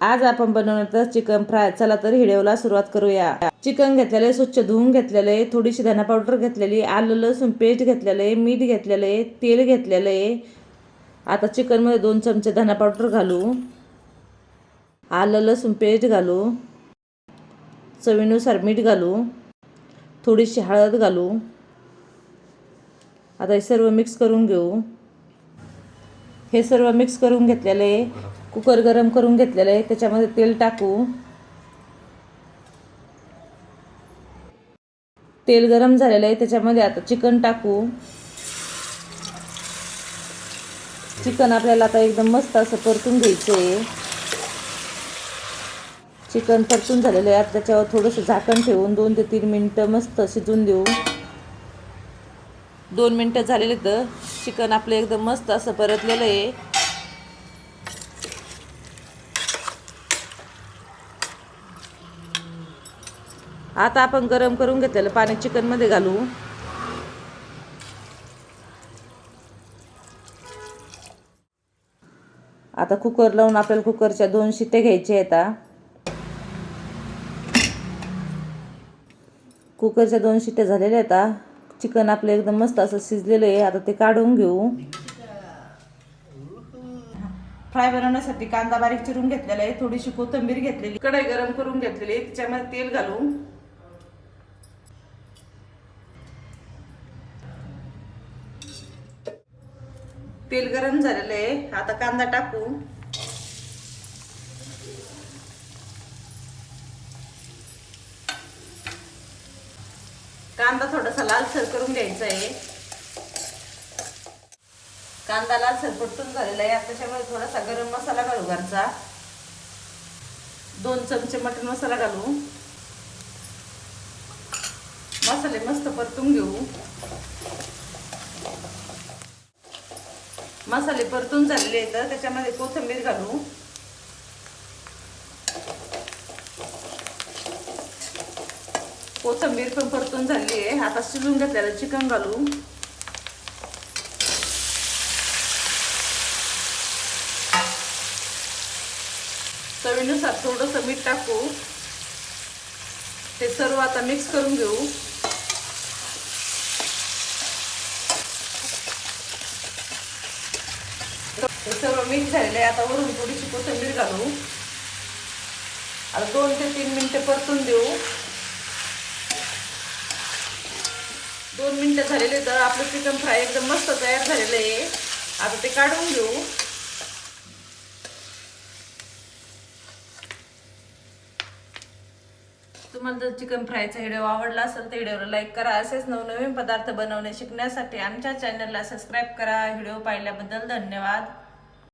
आज आपण बनवणार चिकन फ्राय. चला तर व्हिडिओला सुरुवात करूया. चिकन घेतलेले स्वच्छ धुवून घेतलेले थोडीशी धना पावडर घेतलेली आलं लसूण पेस्ट घेतलेले मीठ घेतलेले तेल घेतलेले. आता चिकनमध्ये दोन चमचे धना पावडर घालू. आलं लसूण पेस्ट घालू. चवीनुसार मीठ घालू. थोडीशी हळद घालू. आता हे सर्व मिक्स करून घेऊ. हे सर्व मिक्स करून घेतलेले. कुकर गरम करून घेतलेलं आहे त्याच्यामध्ये तेल टाकू. तेल गरम झालेलं आहे त्याच्यामध्ये आता चिकन टाकू. चिकन आपल्याला आता एकदम मस्त असं परतून घ्यायचं आहे चिकन परतून झालेलं आहे आता त्याच्यावर थोडंसं झाकण ठेवून दोन ते तीन मिनटं मस्त शिजून देऊ. दोन मिनटं झालेले तर चिकन आपलं एकदम मस्त असं परतलेलं आहे. आता आपण गरम करून घेतलेलं पाणी चिकनमध्ये घालू. आता कुकर लावून आपल्याला कुकरच्या दोन शिट्टे घ्यायचे आहेत कुकरच्या दोन शिट्ट्या झालेल्या आहेत चिकन आपलं एकदम मस्त असं शिजलेलं आहे. आता ते काढून घेऊ. फ्राय बनवण्यासाठी कांदा बारीक चिरून घेतलेला आहे. थोडीशी कोथिंबीर घेतलेली. कढाई गरम करून घेतलेली आहे. तिच्यामध्ये तेल घालू. तेल गरम झालेलं आहे. आता कांदा टाकू. कांदा थोडासा लालसर करून घ्यायचा आहे. कांदा लालसर पटून झालेला आहे. आता त्याच्यामध्ये थोडासा गरम मसाला घालू घरचा. दोन चमचे मटन मसाला घालू. मसाले मस्त परतून घेऊ. मसाले परतून झालेले आहेत त्याच्यामध्ये कोथिंबीर घालू. कोथंबीर पण परतून झाली आहे. आता शिजून घेतलेलं चिकन घालू. चवीनुसार थोडंसं मीठ टाकू. ते सर्व आता मिक्स करून घेऊ. हे सर्व मिक्स झालेलं आहे. आता वरून थोडीशी कोथिंबीर घालू. आता दोन ते तीन मिनटं परतून देऊ. दोन मिनटं झालेले तर आपलं चिकन फ्राय एकदम मस्त तयार झालेलं आहे. आता ते काढून घेऊ. तुम्हाला जर चिकन फ्रायचा व्हिडिओ आवडला असेल तर व्हिडिओला लाईक करा. असेच नवनवीन पदार्थ बनवणे शिकण्यासाठी आमच्या चॅनलला सबस्क्राईब करा. व्हिडिओ पाहिल्याबद्दल धन्यवाद.